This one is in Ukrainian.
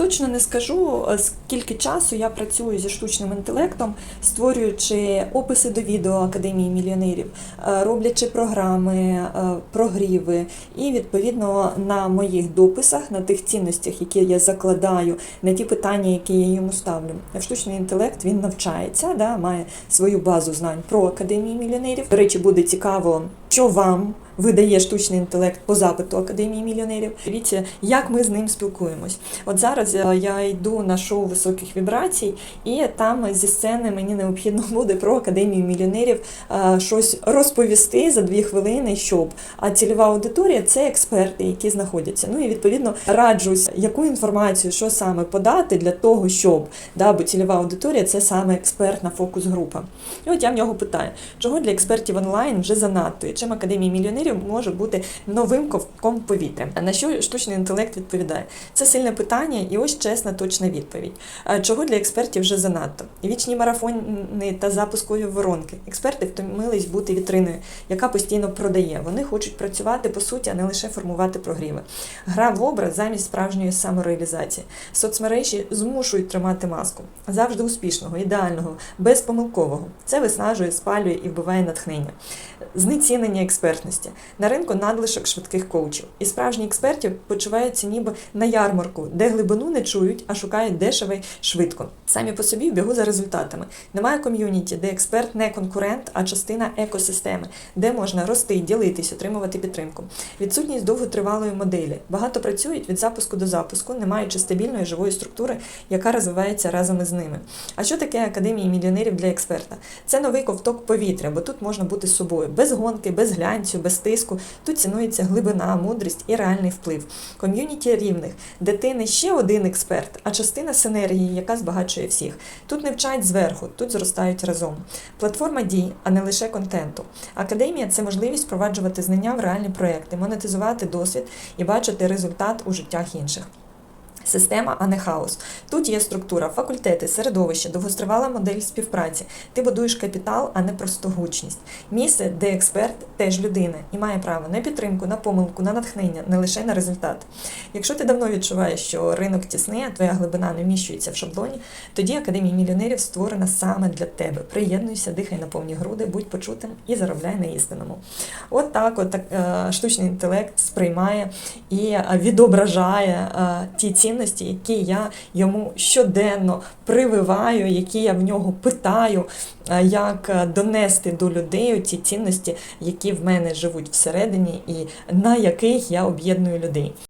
Точно не скажу, е, скільки часу я працюю зі штучним інтелектом, створюючи описи до відео Академії мільйонерів, е, роблячи програми, е, прогріви, і відповідно на моїх дописах, на тих цінностях, які я закладаю, на ті питання, які я йому ставлю. Штучний інтелект він навчається, да, має свою базу знань про Академію мільйонерів. До речі, буде цікаво, що вам видає штучний інтелект по запиту Академії мільйонерів. Дивіться, як ми з ним спілкуємось. От зараз е, я йду на шоу високих вібрацій, і там зі сцени мені необхідно буде про Академію мільйонерів е, щось розповісти за дві хвилини, щоб а цільова аудиторія це експерти, які знаходяться. Ну і відповідно раджусь, яку інформацію, що саме подати для того, щоб да, бо цільова аудиторія це саме експертна фокус-група. І от я в нього питаю, чого для експертів онлайн вже занадто, і чим Академія мільйонерів може бути новим ковтком повітря. А на що штучний інтелект відповідає? Це сильне питання, і ось чесна, точна відповідь. Чого для експертів вже занадто? Вічні марафони та запускові воронки. Експерти втомились бути вітриною, яка постійно продає. Вони хочуть працювати по суті, а не лише формувати прогріви. Гра в образ замість справжньої самореалізації. Соцмережі змушують тримати маску завжди успішного, ідеального, безпомилкового. Це виснажує, спалює і вбиває натхнення. Знецінення експертності. На ринку надлишок швидких коучів. І справжні експерти почуваються ніби на ярмарку, де глибину не чують, а шукають дешево швидко. Самі по собі бігу за результатами. Немає ком'юніті, де експерт не конкурент, а частина екосистеми, де можна рости, ділитись, отримувати підтримку. Відсутність довготривалої моделі. Багато працюють від запуску до запуску, не маючи стабільної живої структури, яка розвивається разом із ними. А що таке академії мільйонерів для експерта? Це новий ковток повітря, бо тут можна бути собою без гонки, без глянцю, без тиску. Тут цінується глибина, мудрість і реальний вплив. Ком'юніті рівних, де ти не ще один експерт, а частина синергії, яка збагачує всіх. Тут не вчать зверху, тут зростають разом. Платформа дій, а не лише контенту. Академія це можливість впроваджувати знання в реальні проекти, монетизувати досвід і бачити результат у життях інших. Система, а не хаос. Тут є структура, факультети, середовище, довгостривала модель співпраці. Ти будуєш капітал, а не просто гучність. Місце, де експерт теж людина і має право на підтримку, на помилку, на натхнення, не лише на результат. Якщо ти давно відчуваєш, що ринок тісний, а твоя глибина не вміщується в шаблоні, тоді Академія мільйонерів створена саме для тебе. Приєднуйся, дихай на повні груди, будь почутим і заробляй на істинному. От так, от так е, штучний інтелект сприймає і е, відображає е, ті цінності, які я йому щоденно прививаю, які я в нього питаю, е, як е, донести до людей ті цінності, які в мене живуть всередині, і на яких я об'єдную людей.